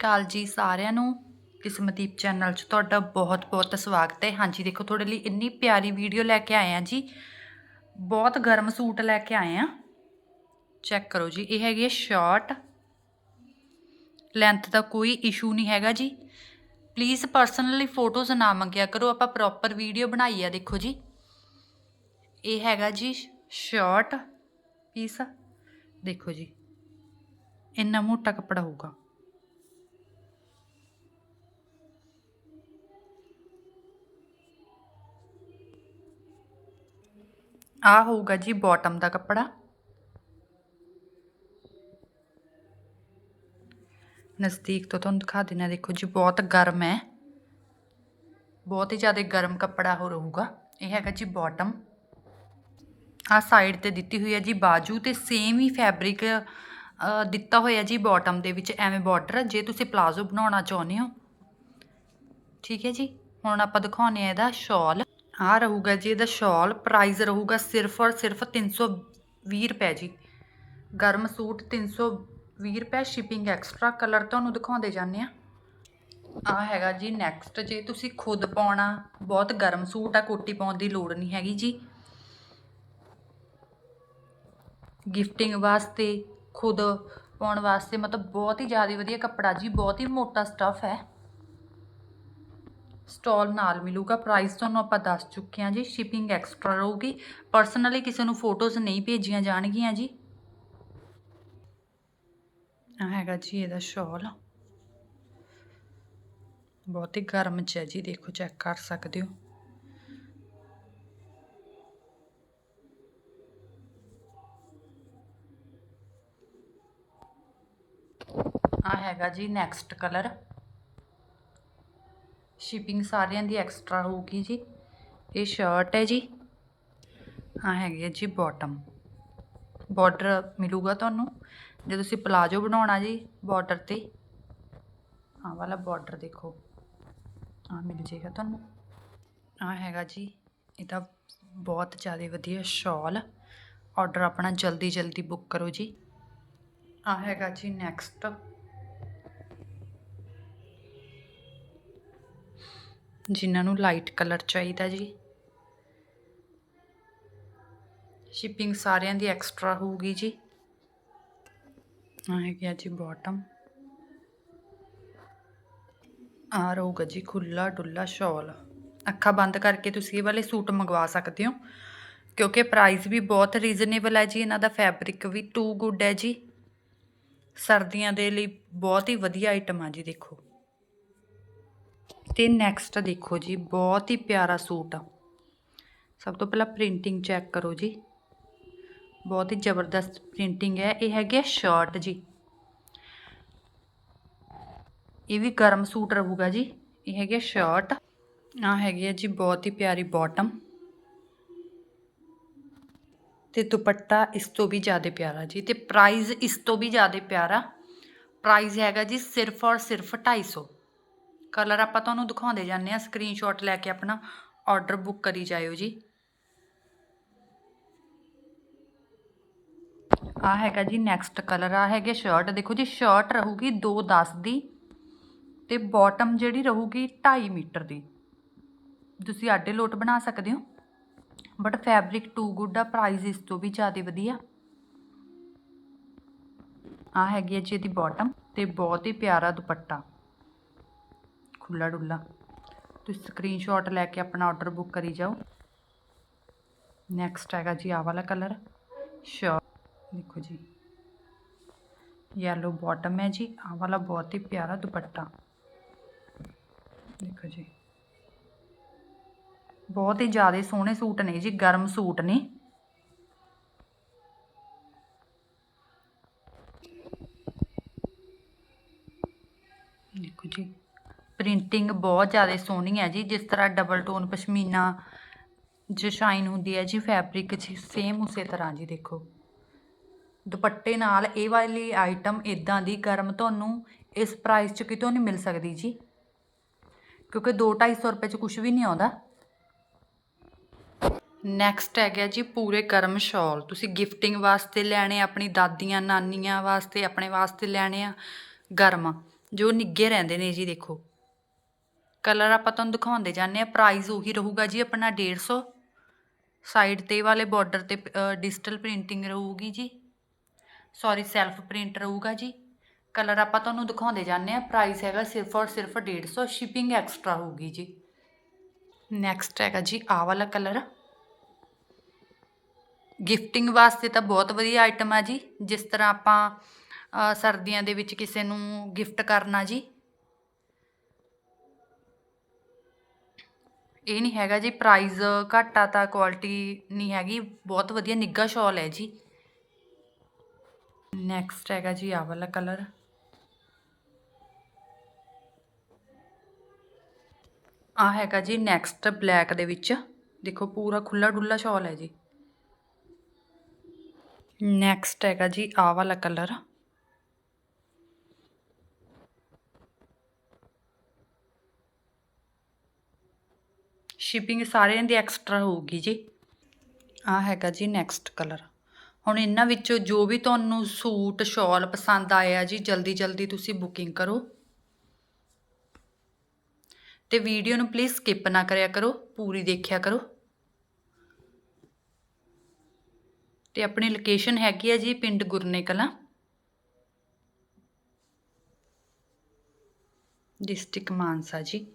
ਕਾਲ ਜੀ ਸਾਰਿਆਂ ਨੂੰ ਕਿਸਮਦੀਪ ਚੈਨਲ 'ਚ ਤੁਹਾਡਾ ਬਹੁਤ-ਬਹੁਤ ਸਵਾਗਤ ਹੈ। ਹਾਂਜੀ, ਦੇਖੋ, ਤੁਹਾਡੇ ਲਈ ਇੰਨੀ ਪਿਆਰੀ ਵੀਡੀਓ ਲੈ ਕੇ ਆਏ ਆ ਜੀ। ਬਹੁਤ ਗਰਮ ਸੂਟ ਲੈ ਕੇ ਆਏ ਆ। ਚੈੱਕ ਕਰੋ ਜੀ, ਇਹ ਹੈਗੀ ਹੈ ਸ਼ਾਰਟ। ਲੈਂਥ ਦਾ ਕੋਈ ਇਸ਼ੂ ਨਹੀਂ ਹੈਗਾ ਜੀ। ਪਲੀਜ਼ ਪਰਸਨਲੀ ਫੋਟੋਜ਼ ਨਾ ਮੰਗਿਆ ਕਰੋ, ਆਪਾਂ ਪ੍ਰੋਪਰ ਵੀਡੀਓ ਬਣਾਈ ਆ, ਦੇਖੋ ਜੀ। ਇਹ ਹੈਗਾ ਜੀ ਸ਼ਾਰਟ ਪੀਸ। ਦੇਖੋ ਜੀ, ਇੰਨਾ ਮੋਟਾ ਕੱਪੜਾ ਹੋਊਗਾ। ਆਹ ਹੋਊਗਾ ਜੀ ਬਾਟਮ ਦਾ ਕੱਪੜਾ। ਨਜ਼ਦੀਕ ਤੋਂ ਤੁਹਾਨੂੰ ਦਿਖਾ ਦੇਣਾ ਦੇਖੋ ਜੀ ਬਹੁਤ ਗਰਮ ਹੈ। ਬਹੁਤ ਹੀ ਜ਼ਿਆਦਾ ਗਰਮ ਕੱਪੜਾ ਹੋ ਰਹੂਗਾ। ਇਹ ਹੈਗਾ ਜੀ ਬਾਟਮ ਆ ਸਾਈਡ ਤੇ ਦਿੱਤੀ ਹੋਈ ਹੈ ਜੀ ਬਾਜੂ ਤੇ ਸੇਮ ਹੀ ਫੈਬਰਿਕ ਦਿੱਤਾ ਹੋਇਆ ਜੀ ਬਾਟਮ ਦੇ ਵਿੱਚ, ਐਵੇਂ ਬਾਰਡਰ ਜੇ ਤੁਸੀਂ ਪਲਾਜ਼ੋ ਬਣਾਉਣਾ ਚਾਹੁੰਦੇ ਹੋ। ਠੀਕ ਹੈ ਜੀ, ਹੁਣ ਆਪਾਂ ਦਿਖਾਉਨੇ ਆ ਇਹਦਾ ਸ਼ਾਲ ਆ ਰਹੂਗਾ ਜੀ ਇਹਦਾ ਸ਼ਾਲ ਪ੍ਰਾਈਸ ਰਹੂਗਾ ਸਿਰਫ ਔਰ ਸਿਰਫ 320 ਰੁਪਏ ਜੀ। ਗਰਮ ਸੂਟ 320 ਰੁਪਏ ਸ਼ਿਪਿੰਗ ਐਕਸਟਰਾ ਕਲਰ ਤੁਹਾਨੂੰ ਦਿਖਾਉਂਦੇ ਜਾਂਦੇ ਆ। ਆ ਹੈਗਾ ਜੀ ਨੈਕਸਟ ਜੇ ਤੁਸੀਂ ਖੁਦ ਪਾਉਣਾ, ਬਹੁਤ ਗਰਮ ਸੂਟ ਆ, ਕੋਟੀ ਪਾਉਣ ਦੀ ਲੋੜ ਨਹੀਂ ਹੈਗੀ ਜੀ। ਗਿਫਟਿੰਗ ਵਾਸਤੇ, ਖੁਦ ਪਾਉਣ ਵਾਸਤੇ ਮਤਲਬ ਬਹੁਤ ਹੀ ਜ਼ਿਆਦਾ ਵਧੀਆ ਕੱਪੜਾ ਜੀ, ਬਹੁਤ ਹੀ ਮੋਟਾ ਸਟੱਫ ਹੈ। ਸਟਾਲ ਨਾਲ ਮਿਲੂਗਾ। ਪ੍ਰਾਈਸ ਤੁਹਾਨੂੰ ਆਪਾਂ ਦੱਸ ਚੁੱਕੇ ਹਾਂ ਜੀ। ਸ਼ਿਪਿੰਗ ਐਕਸਟਰਾ ਰਹੂਗੀ। ਪਰਸਨਲੀ ਕਿਸੇ ਨੂੰ ਫੋਟੋਜ਼ ਨਹੀਂ ਭੇਜੀਆਂ ਜਾਣਗੀਆਂ ਜੀ। ਆ ਹੈਗਾ ਜੀ ਇਹਦਾ ਸ਼ਾਲ ਬਹੁਤ ਹੀ ਗਰਮ ਚ ਹੈ ਜੀ। ਦੇਖੋ ਚੈੱਕ ਕਰ ਸਕਦੇ ਹੋ। ਆ ਹੈਗਾ ਜੀ ਨੈਕਸਟ ਕਲਰ ਸ਼ਿਪਿੰਗ ਸਾਰਿਆਂ ਦੀ ਐਕਸਟਰਾ ਹੋਊਗੀ ਜੀ। ਇਹ ਸ਼ਰਟ ਹੈ ਜੀ। ਹਾਂ ਹੈਗੀ ਹੈ ਜੀ ਬਾਟਮ ਬਾਰਡਰ ਮਿਲੂਗਾ ਤੁਹਾਨੂੰ। ਜੇ ਤੁਸੀਂ ਪਲਾਜੋ ਬਣਾਉਣਾ ਜੀ ਬਾਰਡਰ ਤੇ। ਆਹ ਵਾਲਾ ਬਾਰਡਰ ਦੇਖੋ। ਆ ਮਿਲ ਜੇਗਾ ਤੁਹਾਨੂੰ। ਆ ਹੈਗਾ ਜੀ, ਇਹਦਾ ਬਹੁਤ ਜ਼ਿਆਦਾ ਵਧੀਆ ਸ਼ਾਲ ਆਰਡਰ ਆਪਣਾ ਜਲਦੀ ਜਲਦੀ ਬੁੱਕ ਕਰੋ ਜੀ। ਆ ਹੈਗਾ ਜੀ ਨੈਕਸਟ ਜਿਨ੍ਹਾਂ ਨੂੰ ਲਾਈਟ ਕਲਰ ਚਾਹੀਦਾ ਜੀ। ਸ਼ਿਪਿੰਗ ਸਾਰਿਆਂ ਦੀ ਐਕਸਟਰਾ ਹੋਊਗੀ ਜੀ। ਆ ਗਿਆ ਜੀ ਬਾਟਮ ਆ ਰਹੂਗਾ ਜੀ ਖੁੱਲਾ ਡੁੱਲਾ ਸ਼ਾਲ। ਅੱਖਾਂ ਬੰਦ ਕਰਕੇ ਤੁਸੀਂ ਇਹ ਵਾਲੇ ਸੂਟ ਮੰਗਵਾ ਸਕਦੇ ਹੋ। ਕਿਉਂਕਿ ਪ੍ਰਾਈਸ ਵੀ ਬਹੁਤ ਰੀਜ਼ਨੇਬਲ ਹੈ ਜੀ, ਇਹਨਾਂ ਦਾ ਫੈਬਰਿਕ ਵੀ ਟੂ ਗੁੱਡ ਹੈ ਜੀ। ਸਰਦੀਆਂ ਦੇ ਲਈ ਬਹੁਤ ਹੀ ਵਧੀਆ ਆਈਟਮ ਆ ਜੀ, ਦੇਖੋ। ਤੇ ਨੈਕਸਟ ਦੇਖੋ ਜੀ, ਬਹੁਤ ਹੀ ਪਿਆਰਾ ਸੂਟ ਆ। ਸਭ ਤੋਂ ਪਹਿਲਾਂ ਪ੍ਰਿੰਟਿੰਗ ਚੈੱਕ ਕਰੋ ਜੀ। ਬਹੁਤ ਹੀ ਜ਼ਬਰਦਸਤ ਪ੍ਰਿੰਟਿੰਗ ਹੈ, ਇਹ ਹੈਗੀ ਹੈ ਸ਼ਰਟ ਜੀ। ਇਹ ਵੀ ਗਰਮ ਸੂਟ ਰਹੂਗਾ ਜੀ, ਇਹ ਹੈਗੀ ਹੈ ਸ਼ਰਟ ਆ ਹੈਗੀ ਹੈ ਜੀ ਬਹੁਤ ਹੀ ਪਿਆਰੀ ਬਾਟਮ ਤੇ ਦੁਪੱਟਾ ਇਸ ਤੋਂ ਵੀ ਜ਼ਿਆਦਾ ਪਿਆਰਾ ਜੀ, ਤੇ ਪ੍ਰਾਈਸ ਇਸ ਤੋਂ ਵੀ ਜ਼ਿਆਦਾ ਪਿਆਰਾ। ਪ੍ਰਾਈਸ ਹੈਗਾ ਜੀ ਸਿਰਫ ਔਰ ਸਿਰਫ 250 ਕਲਰ ਆਪਾਂ ਤੁਹਾਨੂੰ ਦਿਖਾਉਂਦੇ ਜਾਂਦੇ ਆ ਸਕਰੀਨਸ਼ਾਟ ਲੈ ਕੇ ਆਪਣਾ ਆਰਡਰ ਬੁੱਕ ਕਰੀ ਜਾਇਓ ਜੀ। ਆ ਹੈਗਾ ਜੀ ਨੈਕਸਟ ਕਲਰ ਆ ਹੈਗੇ ਸ਼ਰਟ ਦੇਖੋ ਜੀ ਸ਼ਰਟ ਰਹੂਗੀ 210 ਦੀ ਤੇ ਬਾਟਮ ਜਿਹੜੀ ਰਹੂਗੀ 2.5 ਮੀਟਰ ਦੀ। ਤੁਸੀਂ ਆਡੇ ਲੋਟ ਬਣਾ ਸਕਦੇ ਹੋ ਬਟ ਫੈਬਰਿਕ ਟੂ ਗੁੱਡ ਆ ਪ੍ਰਾਈਸ ਇਸ ਤੋਂ ਵੀ ਜ਼ਿਆਦਾ ਵਧੀਆ। ਆ ਹੈਗੀ ਹੈ ਜੀ ਇਹਦੀ ਬਾਟਮ ਤੇ ਬਹੁਤ ਹੀ ਪਿਆਰਾ ਦੁਪੱਟਾ। ਖੁੱਲਾ ਡੁੱਲਾ ਤੁਸੀਂ ਸਕਰੀਨਸ਼ਾਟ ਲੈ ਕੇ ਆਪਣਾ ਆਰਡਰ ਬੁੱਕ ਕਰੀ ਜਾਓ। ਨੈਕਸਟ ਹੈਗਾ ਜੀ ਆਹ ਵਾਲਾ ਕਲਰ ਸ਼ਰਟ ਦੇਖੋ ਜੀ। ਯੈਲੋ ਬਾਟਮ ਹੈ ਜੀ। ਆਹ ਵਾਲਾ ਬਹੁਤ ਹੀ ਪਿਆਰਾ ਦੁਪੱਟਾ। ਦੇਖੋ ਜੀ। ਬਹੁਤ ਹੀ ਜ਼ਿਆਦਾ ਸੋਹਣੇ ਸੂਟ ਨੇ ਜੀ, ਗਰਮ ਸੂਟ ਨੇ ਦੇਖੋ ਜੀ ਪ੍ਰਿੰਟਿੰਗ ਬਹੁਤ ਜ਼ਿਆਦਾ ਸੋਹਣੀ ਹੈ ਜੀ, ਜਿਸ ਤਰ੍ਹਾਂ ਡਬਲ ਟੋਨ ਪਸ਼ਮੀਨਾ ਜੋ ਸ਼ਾਈਨ ਹੁੰਦੀ ਹੈ ਜੀ ਫੈਬਰਿਕ 'ਚ ਸੇਮ ਉਸੇ ਤਰ੍ਹਾਂ ਜੀ ਦੇਖੋ। ਦੁਪੱਟੇ ਨਾਲ ਇਹ ਵਾਲੀ ਆਈਟਮ ਇਦਾਂ ਦੀ ਗਰਮ ਤੁਹਾਨੂੰ ਇਸ ਪ੍ਰਾਈਸ 'ਚ ਕਿਤੋਂ ਨਹੀਂ ਮਿਲ ਸਕਦੀ ਜੀ। ਕਿਉਂਕਿ 2-250 ਰੁਪਏ 'ਚ ਕੁਝ ਵੀ ਨਹੀਂ ਆਉਂਦਾ। ਨੈਕਸਟ ਹੈਗਾ ਜੀ ਪੂਰੇ ਗਰਮ ਸ਼ਾਲ। ਤੁਸੀਂ ਗਿਫਟਿੰਗ ਵਾਸਤੇ ਲੈਣੇ ਆਪਣੀ ਦਾਦੀਆਂ, ਨਾਨੀਆਂ ਵਾਸਤੇ, ਆਪਣੇ ਵਾਸਤੇ ਲੈਣੇ ਆ ਗਰਮ, ਜੋ ਨਿੱਗੇ ਰਹਿੰਦੇ ਨੇ ਜੀ ਦੇਖੋ। ਕਲਰ ਆਪਾਂ ਤੁਹਾਨੂੰ ਦਿਖਾਉਂਦੇ ਜਾਂਦੇ ਆ ਪ੍ਰਾਈਸ ਉਹੀ ਰਹੂਗਾ ਜੀ ਆਪਣਾ 150 ਸਾਈਡ ਤੇ ਵਾਲੇ ਬਾਰਡਰ ਤੇ ਡਿਜੀਟਲ ਪ੍ਰਿੰਟਿੰਗ ਰਹੂਗੀ ਜੀ। ਸੌਰੀ ਸੈਲਫ ਪ੍ਰਿੰਟ ਰਹੂਗਾ ਜੀ। ਕਲਰ ਆਪਾਂ ਤੁਹਾਨੂੰ ਦਿਖਾਉਂਦੇ ਜਾਂਦੇ ਆ ਪ੍ਰਾਈਸ ਹੈਗਾ ਸਿਰਫ ਔਰ ਸਿਰਫ 150 ਸ਼ਿਪਿੰਗ ਐਕਸਟਰਾ ਹੋਊਗੀ ਜੀ। ਨੈਕਸਟ ਹੈਗਾ ਜੀ ਆਹ ਵਾਲਾ ਕਲਰ। ਗਿਫਟਿੰਗ ਵਾਸਤੇ ਤਾਂ ਬਹੁਤ ਵਧੀਆ ਆਈਟਮ ਆ ਜੀ। ਜਿਸ ਤਰ੍ਹਾਂ ਆਪਾਂ ਸਰਦੀਆਂ ਦੇ ਵਿੱਚ ਕਿਸੇ ਨੂੰ ਗਿਫਟ ਕਰਨਾ ਜੀ। ਇਹ ਨਹੀਂ ਹੈਗਾ ਜੀ ਪ੍ਰਾਈਜ਼ ਘੱਟ ਆ ਤਾਂ ਕੁਆਲਿਟੀ ਨਹੀਂ ਹੈਗੀ, ਬਹੁਤ ਵਧੀਆ ਨਿੱਘਾ ਸ਼ਾਲ ਹੈ ਜੀ। ਨੈਕਸਟ ਹੈਗਾ ਜੀ ਆਹ ਵਾਲਾ ਕਲਰ ਆ ਹੈਗਾ ਜੀ ਨੈਕਸਟ ਬਲੈਕ ਦੇ ਵਿੱਚ। ਦੇਖੋ, ਪੂਰਾ ਖੁੱਲਾ ਡੁੱਲਾ ਸ਼ਾਲ ਹੈ ਜੀ। ਨੈਕਸਟ ਹੈਗਾ ਜੀ ਆਹ ਵਾਲਾ ਕਲਰ ਸ਼ਿਪਿੰਗ ਸਾਰਿਆਂ ਦੀ ਐਕਸਟਰਾ ਹੋਊਗੀ ਜੀ। ਆ ਹੈਗਾ ਜੀ ਨੈਕਸਟ ਕਲਰ ਹੁਣ ਇਹਨਾਂ ਵਿੱਚੋਂ ਜੋ ਵੀ ਤੁਹਾਨੂੰ ਸੂਟ ਸ਼ਾਲ ਪਸੰਦ ਆਇਆ ਜੀ, ਜਲਦੀ ਜਲਦੀ ਤੁਸੀਂ ਬੁਕਿੰਗ ਕਰੋ। ਤੇ ਵੀਡੀਓ ਨੂੰ ਪਲੀਜ਼ ਸਕਿਪ ਨਾ ਕਰਿਆ ਕਰੋ, ਪੂਰੀ ਦੇਖਿਆ ਕਰੋ। ਤੇ ਆਪਣੀ ਲੋਕੇਸ਼ਨ ਹੈਗੀ ਹੈ ਜੀ ਪਿੰਡ ਗੁਰਨੇ ਕਲਾਂ। ਡਿਸਟ੍ਰਿਕਟ ਮਾਨਸਾ ਜੀ।